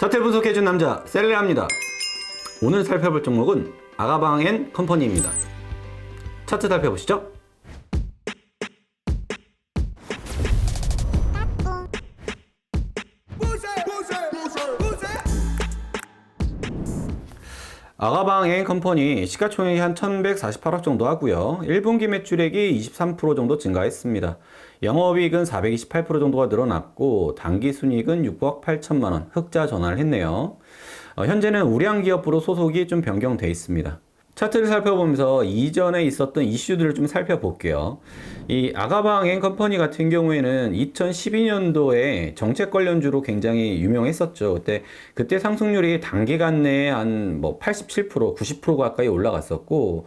차트 분석해준 남자 셀레합니다. 오늘 살펴볼 종목은 아가방 앤 컴퍼니입니다. 차트 살펴보시죠. 아가방 앤 컴퍼니 시가총액이 한 1148억 정도 하고요. 1분기 매출액이 23% 정도 증가했습니다. 영업이익은 428% 정도가 늘어났고 단기 순이익은 6억 8천만 원 흑자 전환을 했네요. 어, 현재는 우량 기업부로 소속이 좀 변경돼 있습니다. 차트를 살펴보면서 이전에 있었던 이슈들을 좀 살펴볼게요. 이 아가방 앤 컴퍼니 같은 경우에는 2012년도에 정책 관련주로 굉장히 유명했었죠. 그때 그때 상승률이 단기간 내에 한 뭐 87%, 90% 가까이 올라갔었고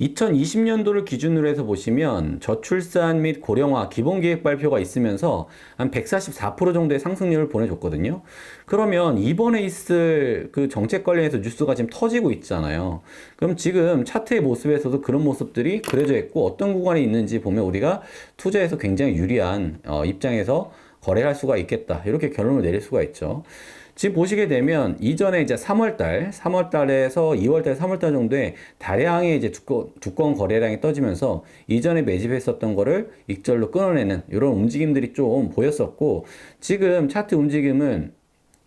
2020년도를 기준으로 해서 보시면 저출산 및 고령화 기본 계획 발표가 있으면서 한 144% 정도의 상승률을 보내줬거든요. 그러면 이번에 있을 그 정책 관련해서 뉴스가 지금 터지고 있잖아요. 그럼 지금 차트의 모습에서도 그런 모습들이 그려져 있고 어떤 구간에 있는지 보면 우리가 투자에서 굉장히 유리한 어, 입장에서 거래할 수가 있겠다. 이렇게 결론을 내릴 수가 있죠. 지금 보시게 되면 이전에 이제 3월달, 3월달에서 2월달, 3월달 정도에 다량의 이제 두꺼, 두꺼운 거래량이 떠지면서 이전에 매집했었던 거를 익절로 끊어내는 이런 움직임들이 좀 보였었고 지금 차트 움직임은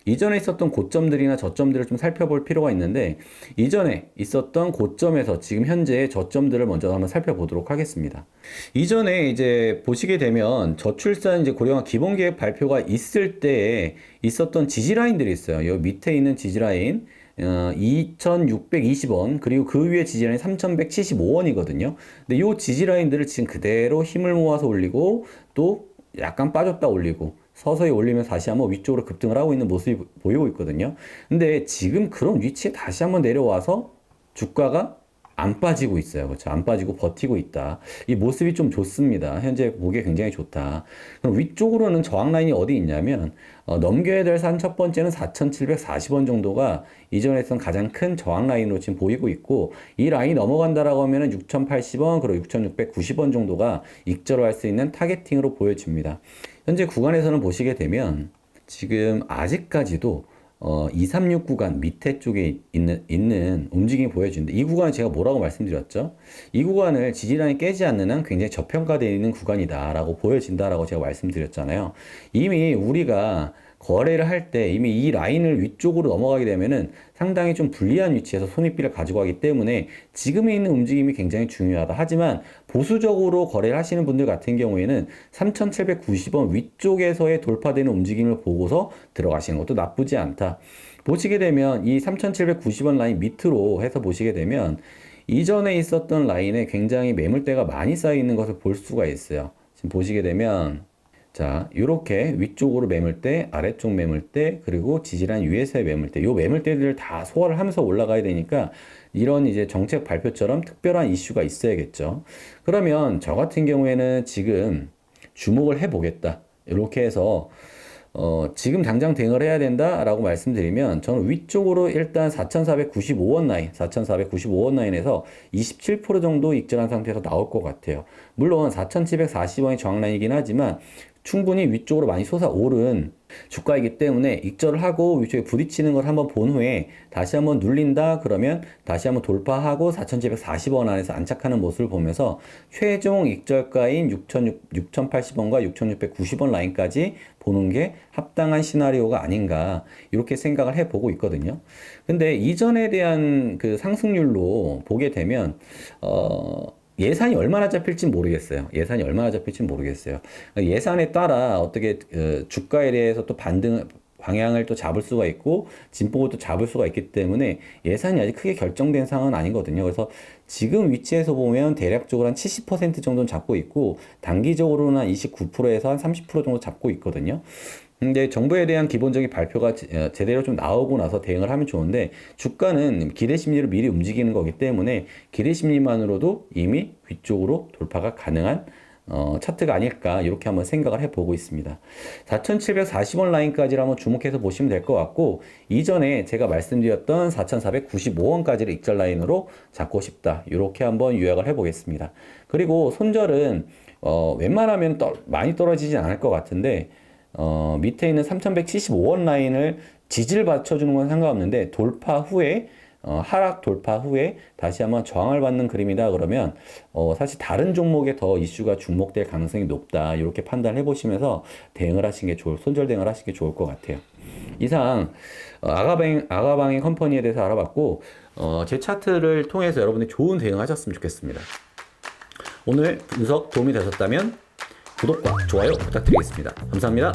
이전에 있었던 고점들이나 저점들을 좀 살펴볼 필요가 있는데 이전에 있었던 고점에서 지금 현재의 저점들을 먼저 한번 살펴보도록 하겠습니다. 이전에 이제 보시게 되면 저출산 이제 고령화 기본 계획 발표가 있을 때에 있었던 지지 라인들이 있어요. 여기 밑에 있는 지지 라인 어, 2,620원 그리고 그 위에 지지라인 3,175원이거든요. 근데 이 지지라인들을 지금 그대로 힘을 모아서 올리고 또 약간 빠졌다 올리고 서서히 올리면서 다시 한번 위쪽으로 급등을 하고 있는 모습이 보이고 있거든요. 근데 지금 그런 위치에 다시 한번 내려와서 주가가 안 빠지고 있어요. 그렇죠? 안 빠지고 버티고 있다. 이 모습이 좀 좋습니다. 현재 보기에 굉장히 좋다. 그럼 위쪽으로는 저항 라인이 어디 있냐면 어, 넘겨야 될 산 첫 번째는 4,740원 정도가 이전에 있던 가장 큰 저항 라인으로 지금 보이고 있고 이 라인이 넘어간다라고 하면은 6,080원 그리고 6,690원 정도가 익절할 수 있는 타겟팅으로 보여집니다. 현재 구간에서는 보시게 되면 지금 아직까지도 어, 236 구간 밑에 쪽에 있는, 있는 움직임이 보여주는데 이 구간은 제가 뭐라고 말씀드렸죠? 이 구간을 지지라인이 깨지 않는 한 굉장히 저평가되어 있는 구간이다라고 보여진다라고 제가 말씀드렸잖아요. 이미 우리가 거래를 할 때 이미 이 라인을 위쪽으로 넘어가게 되면은 상당히 좀 불리한 위치에서 손익비를 가지고 가기 때문에 지금에 있는 움직임이 굉장히 중요하다. 하지만 보수적으로 거래를 하시는 분들 같은 경우에는 3,790원 위쪽에서의 돌파되는 움직임을 보고서 들어가시는 것도 나쁘지 않다. 보시게 되면 이 3,790원 라인 밑으로 해서 보시게 되면 이전에 있었던 라인에 굉장히 매물대가 많이 쌓여 있는 것을 볼 수가 있어요. 지금 보시게 되면 자, 이렇게 위쪽으로 매물대, 아래쪽 매물대, 그리고 지지란 위에서의 매물대, 요 매물대들을 다 소화를 하면서 올라가야 되니까 이런 이제 정책 발표처럼 특별한 이슈가 있어야겠죠. 그러면 저 같은 경우에는 지금 주목을 해보겠다. 이렇게 해서 어, 지금 당장 대응을 해야 된다라고 말씀드리면 저는 위쪽으로 일단 4,495원 라인, 4,495원 라인에서 27% 정도 익절한 상태에서 나올 것 같아요. 물론 4,740원이 저항 라인이긴 하지만 충분히 위쪽으로 많이 솟아오른 주가이기 때문에 익절을 하고 위쪽에 부딪히는 걸 한번 본 후에 다시 한번 눌린다 그러면 다시 한번 돌파하고 4,740원 안에서 안착하는 모습을 보면서 최종 익절가인 6,080원과 6,690원 라인까지 보는 게 합당한 시나리오가 아닌가 이렇게 생각을 해보고 있거든요. 근데 이전에 대한 그 상승률로 보게 되면 어 예산이 얼마나 잡힐지 모르겠어요. 예산이 얼마나 잡힐지 모르겠어요. 예산에 따라 어떻게 어, 주가에 대해서 또 반등 방향을 또 잡을 수가 있고 진폭을 또 잡을 수가 있기 때문에 예산이 아직 크게 결정된 상황은 아니거든요. 그래서 지금 위치에서 보면 대략적으로 한 70% 정도는 잡고 있고 단기적으로는 한 29%에서 한 30% 정도 잡고 있거든요. 근데 정부에 대한 기본적인 발표가 제- 제대로 좀 나오고 나서 대응을 하면 좋은데 주가는 기대 심리를 미리 움직이는 거기 때문에 기대 심리만으로도 이미 위쪽으로 돌파가 가능한 어, 차트가 아닐까 이렇게 한번 생각을 해보고 있습니다. 4,740원 라인까지를 한번 주목해서 보시면 될 것 같고 이전에 제가 말씀드렸던 4,495원까지를 익절 라인으로 잡고 싶다 이렇게 한번 요약을 해보겠습니다. 그리고 손절은 어, 웬만하면 떠, 많이 떨어지진 않을 것 같은데 어, 밑에 있는 3175원 라인을 지지를 받쳐주는 건 상관없는데 돌파 후에 어, 하락 돌파 후에 다시 한번 저항을 받는 그림이다 그러면 어, 사실 다른 종목에 더 이슈가 주목될 가능성이 높다 이렇게 판단해 보시면서 대응을 하시는 게 좋을 손절 대응을 하시는 게 좋을 것 같아요. 이상 어, 아가방 아가방의 컴퍼니에 대해서 알아봤고 어, 제 차트를 통해서 여러분이 좋은 대응하셨으면 좋겠습니다. 오늘 분석 도움이 되셨다면 구독과 좋아요 부탁드리겠습니다. 감사합니다.